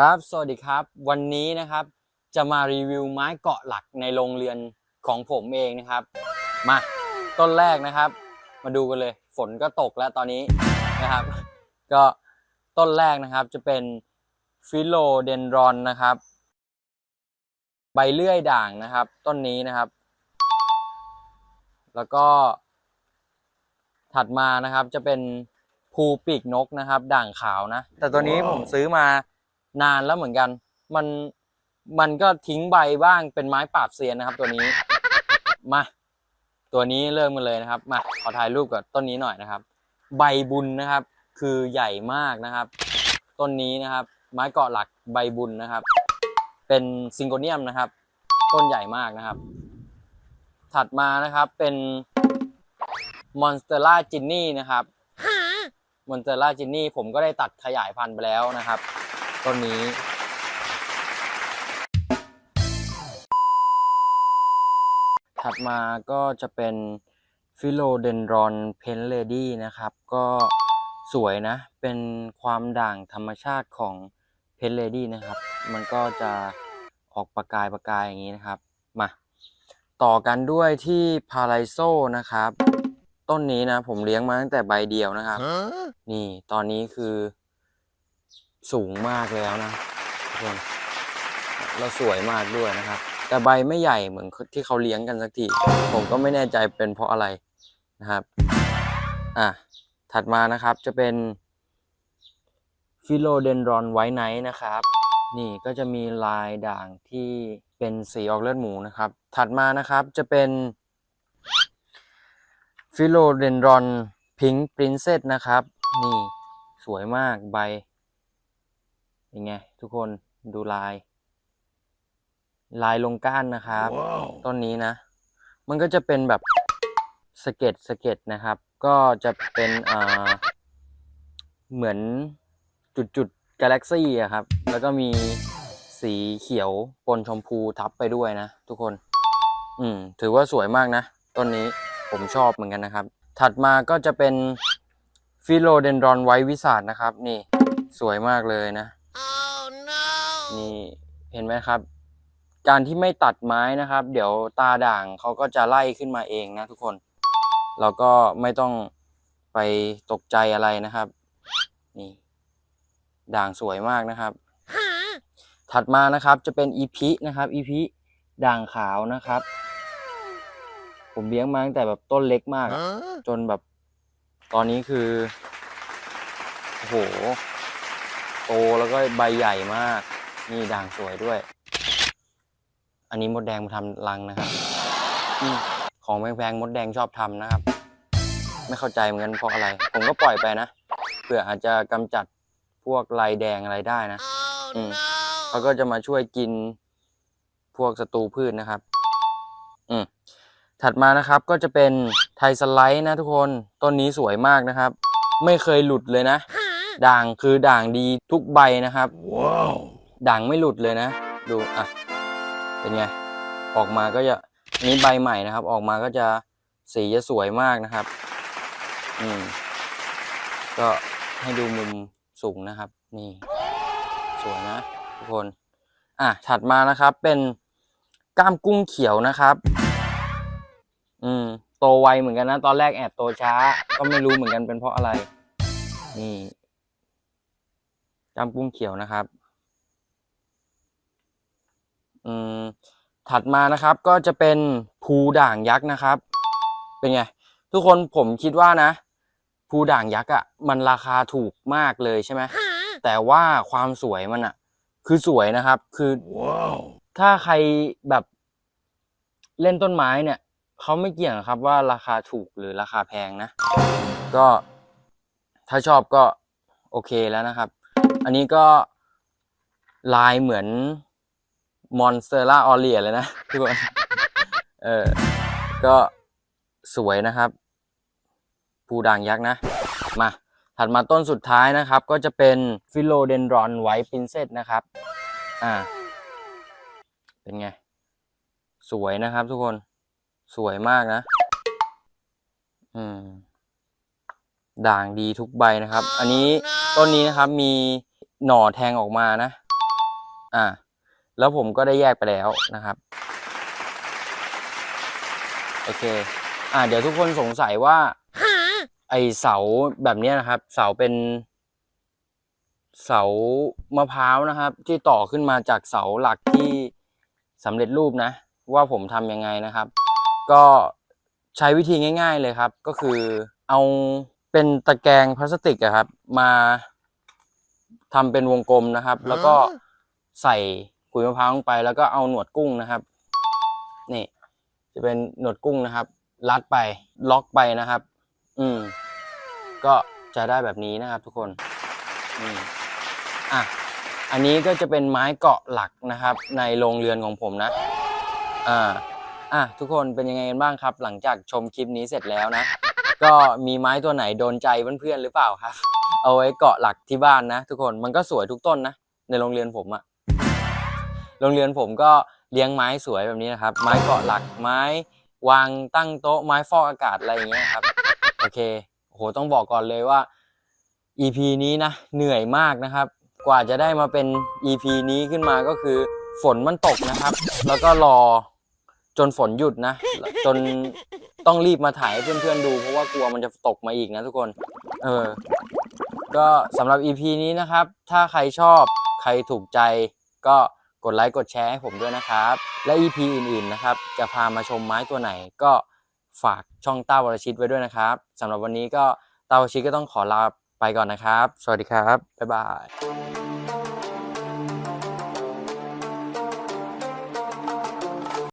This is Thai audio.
ครับ สวัสดีครับ วันนี้นะครับจะมารีวิวไม้เกาะหลักในโรงเรือนของผมเองนะครับ มาต้นแรกนะครับ มาดูกันเลย ฝนก็ตกแล้วตอนนี้นะครับ ก็ต้นแรกนะครับจะเป็นฟิโลเดนรอนนะครับ ใบเลื่อยด่างนะครับ ต้นนี้นะครับ แล้วก็ ถัดมานะครับจะเป็นภูปีกนกนะครับ ด่างขาวนะ แต่ตัวนี้ผมซื้อมา นานแล้วเหมือนกัน มันมันก็ทิ้งใบบ้างเป็นไม้ปราบเซียนนะครับตัวนี้ มา ตัวนี้เริ่มกันเลยนะครับ มาขอถ่ายรูปกับต้นนี้หน่อยนะครับ ใบบุญนะครับ คือใหญ่มากนะครับ ต้นนี้นะครับ ไม้เกาะหลักใบบุญนะครับ เป็นซิงโกเนียมนะครับ ต้นใหญ่มากนะครับ ถัดมานะครับเป็นมอนสเตอร่าจินนี่นะครับมอนสเตอร่าจินนี่ผมก็ได้ตัดขยายพันธุ์ไปแล้วนะครับ ต้นนี้ ถัดมาก็จะเป็นฟิโลเดนดรอนเพนเลดี้นะครับ ก็สวยนะ เป็นความด่างธรรมชาติของเพนเลดี้นะครับ มันก็จะออกประกายประกายอย่างนี้นะครับ มา ต่อกันด้วยที่พาราโซนะครับ ต้นนี้นะผมเลี้ยงมาตั้งแต่ใบเดียวนะครับ นี่ตอนนี้คือ สูงมากแล้วนะทุกคนแล้วสวยมากด้วยนะครับ แต่ใบไม่ใหญ่เหมือนที่เขาเลี้ยงกันสักทีผมก็ไม่แน่ใจเป็นเพราะอะไรนะครับอะถัดมานะครับจะเป็นฟิโลเดนรอนไวท์ไนท์นะครับ นี่ก็จะมีลายด่างที่เป็นสีออกเลือดหมูนะครับ ถัดมานะครับจะเป็นฟิโลเดนรอนพิงค์ปรินเซสนะครับ นี่สวยมากใบ ยังไงทุกคนดูลาย ลายลงก้านนะครับต้นนี้นะ มันก็จะเป็นแบบสเก็ตสเก็ตนะครับ ก็จะเป็นอ่าเหมือนจุดจุดกาแล็กซี่อะครับ แล้วก็มีสีเขียวปนชมพูทับไปด้วยนะทุกคน อืม ถือว่าสวยมากนะ ต้นนี้ผมชอบเหมือนกันนะครับ ถัดมาก็จะเป็นฟิโลเดนดรอนไวท์วิสาดนะครับ นี่สวยมากเลยนะ นี่เห็นไหมครับ การที่ไม่ตัดไม้นะครับ เดี๋ยวตาด่างเขาก็จะไล่ขึ้นมาเองนะทุกคน เราก็ไม่ต้องไปตกใจอะไรนะครับ นี่ ด่างสวยมากนะครับ ถัดมานะครับจะเป็นอีพีนะครับอีพีด่างขาวนะครับ ผมเลี้ยงมาตั้งแต่แบบต้นเล็กมากอะจนแบบตอนนี้คือโอ้โหโตแล้วก็ใบใหญ่มาก นี่ด่างสวยด้วย อันนี้มดแดงมาทำรังนะครับอืมของแพงๆมดแดงชอบทำนะครับ ไม่เข้าใจเหมือนกันเพราะอะไร ผมก็ปล่อยไปนะเผื่ออาจจะกำจัดพวกลายแดงอะไรได้นะอืมเขาก็จะมาช่วยกินพวกศัตรูพืชนะครับ อืมถัดมานะครับก็จะเป็นไทยสไลด์นะทุกคนต้นนี้สวยมากนะครับ ไม่เคยหลุดเลยนะ ด่างคือด่างดีทุกใบนะครับ ด่างไม่หลุดเลยนะ ดูอะเป็นไงออกมาก็จะนนี้ใบใหม่นะครับ ออกมาก็จะสีจะสวยมากนะครับ อืม ก็ให้ดูมุมสูงนะครับ นี่ สวยนะทุกคน อะถัดมานะครับ เป็นก้ามกุ้งเขียวนะครับ อืม โตไวเหมือนกันนะ ตอนแรกแอบโตช้า ก็ไม่รู้เหมือนกันเป็นเพราะอะไร นี่ก้ามกุ้งเขียวนะครับ อืมถัดมานะครับก็จะเป็นภูด่างยักษ์นะครับ เป็นไง ทุกคนผมคิดว่านะภูด่างยักษ์อะ่ะมันราคาถูกมากเลยใช่ไหมแต่ว่าความสวยมันอะ่ะ คือสวยนะครับ คือถ้าใครแบบเล่นต้นไม้เนี่ยเขาไม่เกี่ยงครับว่าราคาถูกหรือราคาแพงนะ ก็ถ้าชอบก็โอเคแล้วนะครับ อันนี้ก็ลายเหมือน มอนสเตอร่าออเลียเลยนะทุกคนเออ ก็สวยนะครับภูด่างยักษ์นะ มาถัดมาต้นสุดท้ายนะครับ ก็จะเป็นฟิโลเดนดรอนไวท์ปรินเซสนะครับ อ่า เป็นไง สวยนะครับทุกคนสวยมากนะ อืม ด่างดีทุกใบนะครับ อันนี้ต้นนี้นะครับมีหน่อแทงออกมานะ อ่า แล้วผมก็ได้แยกไปแล้วนะครับโอเค อ่า เดี๋ยวทุกคนสงสัยว่าไอเสาแบบนี้นะครับ เสาเป็น เสามะพร้าวนะครับ ที่ต่อขึ้นมาจากเสาหลักที่สำเร็จรูปนะ ว่าผมทำยังไงนะครับ ก็ใช้วิธีง่าย ๆเลยครับ ก็คือเอาเป็นตะแกรงพลาสติกอะครับ มาทำเป็นวงกลมนะครับ แล้วก็ใส่ ขุยมะพร้าวลงไป แล้วก็เอาหนวดกุ้งนะครับ นี่ จะเป็นหนวดกุ้งนะครับ รัดไปล็อกไปนะครับ อืม ก็จะได้แบบนี้นะครับ ทุกคนอืมอะอันนี้ก็จะเป็นไม้เกาะหลักนะครับ ในโรงเรือนของผมนะอ่าอะทุกคนเป็นยังไงกันบ้างครับ หลังจากชมคลิปนี้เสร็จแล้วนะ ก็มีไม้ตัวไหนโดนใจเพื่อนๆหรือเปล่าครับ เอาไว้เกาะหลักที่บ้านนะ ทุกคนมันก็สวยทุกต้นนะ ในโรงเรือนผมอะ โรงเรือนผมก็เลี้ยงไม้สวยแบบนี้นะครับ ไม้เกาะหลักไม้วางตั้งโต๊ะไม้ฟอกอากาศอะไรอย่างเงี้ยครับโอเคโหต้องบอกก่อนเลยว่า EP นี้นะเหนื่อยมากนะครับ กว่าจะได้มาเป็น EP นี้ขึ้นมาก็คือฝนมันตกนะครับ แล้วก็รอจนฝนหยุดนะ จนต้องรีบมาถ่ายให้เพื่อนๆดู เพราะว่ากลัวมันจะตกมาอีกนะทุกคน เออ ก็สำหรับ EP นี้นะครับ ถ้าใครชอบใครถูกใจก็ กดไลค์กดแชร์ให้ผมด้วยนะครับ และ EP อื่นๆนะครับ จะพามาชมไม้ตัวไหนก็ฝากช่องต้าวรชิตไว้ด้วยนะครับสำหรับวันนี้ก็ต้าวรชิตก็ต้องขอลาไปก่อนนะครับ สวัสดีครับ บ๊ายบาย